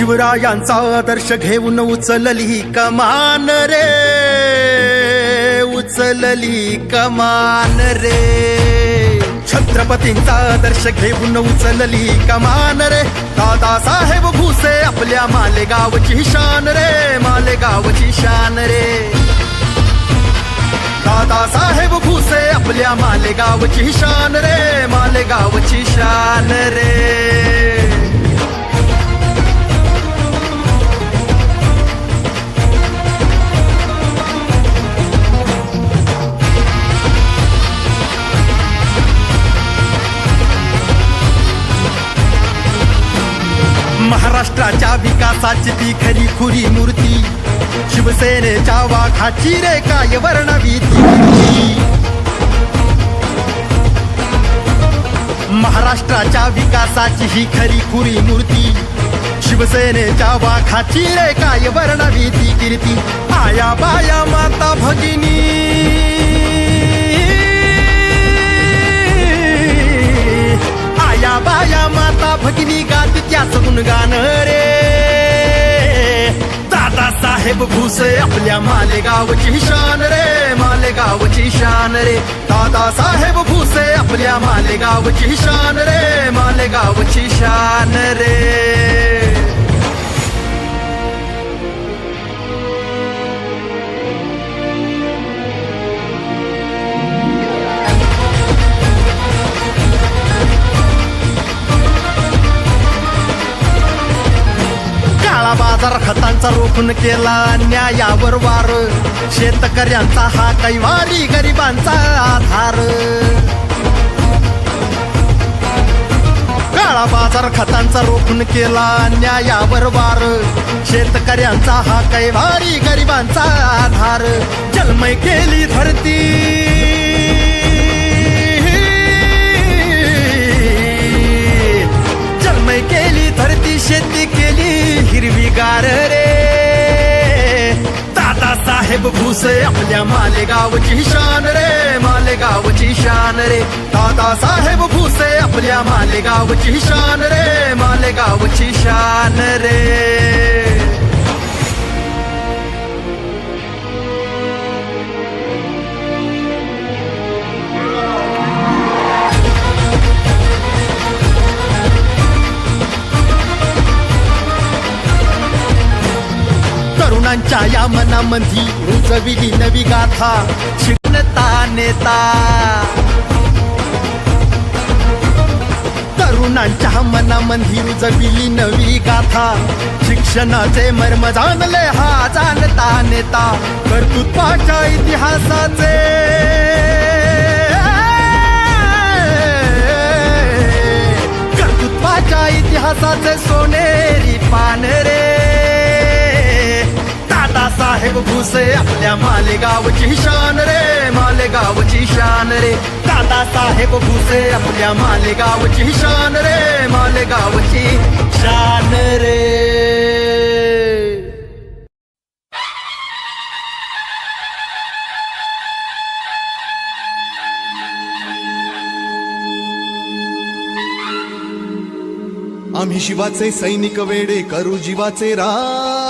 शिवरायांचा आदर्श घेऊन उचलली कमान रे. उचलली कमान रे. छत्रपतींचा आदर्श घेऊन उचलली कमान रे. दादासाहेब भुसे आपल्या मालेगावची शान रे. मालेगावची शान रे. दादासाहेब भुसे आपल्या मालेगावची शान रे. मालेगावची शान रे. महाराष्ट्राच्या विकासाची ती खरी खुरी मूर्ती. शिवसेनेच्या वाघाची रे काय वर्णवी महाराष्ट्राच्या विकासाची ही खरी खुरी मूर्ती. शिवसेनेच्या वाघाची रे काय वर्णवी ती कीर्ती. आया बाया माता भगिनी. गुणगान रे. दादा साहेब भुसे आपल्या मालेगावची शान रे मालेगावची शान रे. दादा साहेब भुसे आपल्या मालेगावची शान रे मालेगावची शान बाजार खतांचा रोखून केला न्यायावर वार. शेतकऱ्यांचा हा कैवारी गरिबांचा आधार. काळा बाजार खतांचा रोखून केला न्यायावर वार. शेतकऱ्यांचा हा कैवारी गरिबांचा आधार. जन्मय केली धरती. हिरवीगार रे। दादा साहेब भूसे भुसे आपल्या मालेगावची शान रे मालेगावची शान रे। दादा साहेब भूसे भुसे आपल्या मालेगावची शान रे मालेगावची शान रे। तरुणांच्या या मनामध्ये रुजविली नवी गाथा. शिकणता नेता. तरुणांच्या मनामध्ये रुजविली नवी गाथा. शिक्षणाचे मर्म जाणले हा जाणता नेता. कर्तृत्वाच्या इतिहासाचे. कर्तृत्वाच्या इतिहासाचे सोने. साहेब आपल्या मालेगावची शान रे मालेगावची शान रे। दादा साहेब भुसे आपल्या मालेगावची शान रे मालेगावची शान रे। आम्ही शिवाचे सैनिक वेडे करू जीवाचे रान